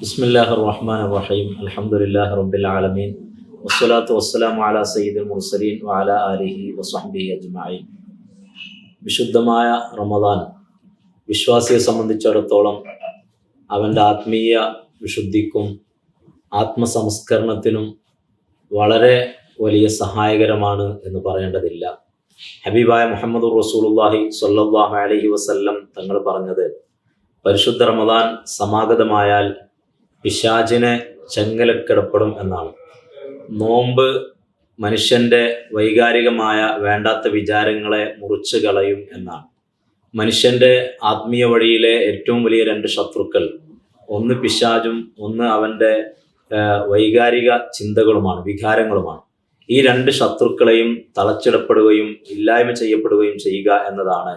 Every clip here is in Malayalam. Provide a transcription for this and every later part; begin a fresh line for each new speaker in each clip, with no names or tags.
ബിസ്മില്ലാഹ് റഹ്മാൻ റഹീം അലഹമുല്ലാ റബ്ബിൽ ആലമീൻ വസ്സലാത്തു വസ്സലാം അല സയ്യിദുൽ മുർസലീൻ വാല അലിഹി വസ്ഹബിഹി അജ്മായി വിശുദ്ധമായ റമദാൻ വിശ്വാസിയെ സംബന്ധിച്ചിടത്തോളം അവന്റെ ആത്മീയ വിശുദ്ധിക്കും ആത്മസംസ്കരണത്തിനും വളരെ വലിയ സഹായകരമാണ് എന്ന് പറയേണ്ടതില്ല. ഹബീബായ മുഹമ്മദ് റസൂലുല്ലാഹി സല്ലാഹു അലഹി വസല്ലം തങ്ങൾ പറഞ്ഞത് പരിശുദ്ധ റമദാൻ സമാഗതമായാൽ പിശാചിനെ ചെങ്കലക്കിടപ്പെടും എന്നാണ്. നോമ്പ് മനുഷ്യന്റെ വൈകാരികമായ വേണ്ടാത്ത വിചാരങ്ങളെ മുറിച്ചു കളയും എന്നാണ്. മനുഷ്യന്റെ ആത്മീയ വഴിയിലെ ഏറ്റവും വലിയ രണ്ട് ശത്രുക്കൾ ഒന്ന് പിശാചും ഒന്ന് അവന്റെ വൈകാരിക ചിന്തകളുമാണ് വികാരങ്ങളുമാണ്. ഈ രണ്ട് ശത്രുക്കളെയും തളച്ചിടപ്പെടുകയും ഇല്ലായ്മ ചെയ്യപ്പെടുകയും ചെയ്യുക എന്നതാണ്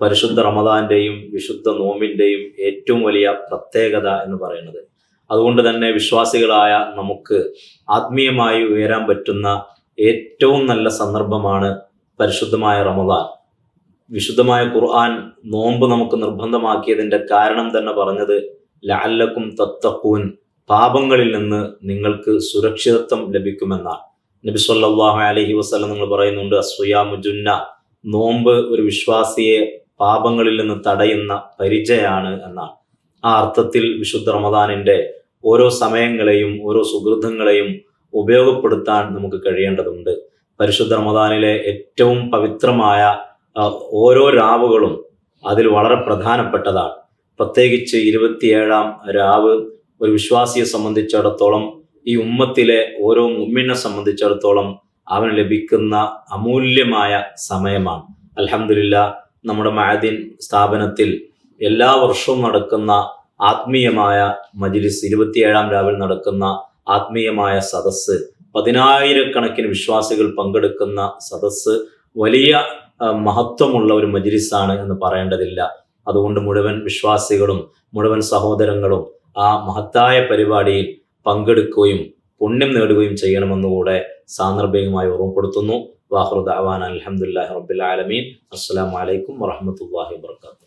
പരിശുദ്ധ റമദാന്റെയും വിശുദ്ധ നോമ്പിന്റെയും ഏറ്റവും വലിയ പ്രത്യേകത എന്ന് പറയുന്നത്. അതുകൊണ്ട് തന്നെ വിശ്വാസികളായ നമുക്ക് ആത്മീയമായി ഉയരാൻ പറ്റുന്ന ഏറ്റവും നല്ല സന്ദർഭമാണ് പരിശുദ്ധമായ റമദാൻ. വിശുദ്ധമായ ഖുർആൻ നോമ്പ് നമുക്ക് നിർബന്ധമാക്കിയതിന്റെ കാരണം തന്നെ പറഞ്ഞത് ലാലക്കും തത്തക്കൂൻ പാപങ്ങളിൽ നിന്ന് നിങ്ങൾക്ക് സുരക്ഷിതത്വം ലഭിക്കുമെന്നാണ്. നബി സല്ലാഹു അലഹി വസ്ലം നിങ്ങൾ പറയുന്നുണ്ട് അസുയാമുജുന്ന നോമ്പ് ഒരു വിശ്വാസിയെ പാപങ്ങളിൽ നിന്ന് തടയുന്ന പരിചയാണ് എന്നാണ്. ആ അർത്ഥത്തിൽ വിശുദ്ധ റമദാനിന്റെ ഓരോ സമയങ്ങളെയും ഓരോ സുഹൃതങ്ങളെയും ഉപയോഗപ്പെടുത്താൻ നമുക്ക് കഴിയേണ്ടതുണ്ട്. പരിശുദ്ധ റമദാനിലെ ഏറ്റവും പവിത്രമായ ഓരോ രാവുകളും അതിൽ വളരെ പ്രധാനപ്പെട്ടതാണ്. പ്രത്യേകിച്ച് ഇരുപത്തിയേഴാം രാവ് ഒരു വിശ്വാസിയെ സംബന്ധിച്ചിടത്തോളം ഈ ഉമ്മത്തിലെ ഓരോ മുമ്മിനെ സംബന്ധിച്ചിടത്തോളം അവന് ലഭിക്കുന്ന അമൂല്യമായ സമയമാണ്. അലഹമില്ല നമ്മുടെ മഅദിൻ സ്ഥാപനത്തിൽ എല്ലാ വർഷവും നടക്കുന്ന ആത്മീയമായ മജിലിസ് ഇരുപത്തിയേഴാം രാവിൽ നടക്കുന്ന ആത്മീയമായ സദസ്സ് പതിനായിരക്കണക്കിന് വിശ്വാസികൾ പങ്കെടുക്കുന്ന സദസ്സ് വലിയ മഹത്വമുള്ള ഒരു മജിലിസാണ് എന്ന് പറയേണ്ടതില്ല. അതുകൊണ്ട് മുഴുവൻ വിശ്വാസികളും മുഴുവൻ സഹോദരങ്ങളും ആ മഹത്തായ പരിപാടിയിൽ പങ്കെടുക്കുകയും പുണ്യം നേടുകയും ചെയ്യണമെന്നുകൂടെ സാന്ദർഭികമായി ഓർമ്മപ്പെടുത്തുന്നു. വാഹൃദ് അവാൻ അലഹമുല്ലാ ആലമീൻ. അസ്സലാമു അലൈക്കും വറഹമത്തല്ലാഹി വാത്തു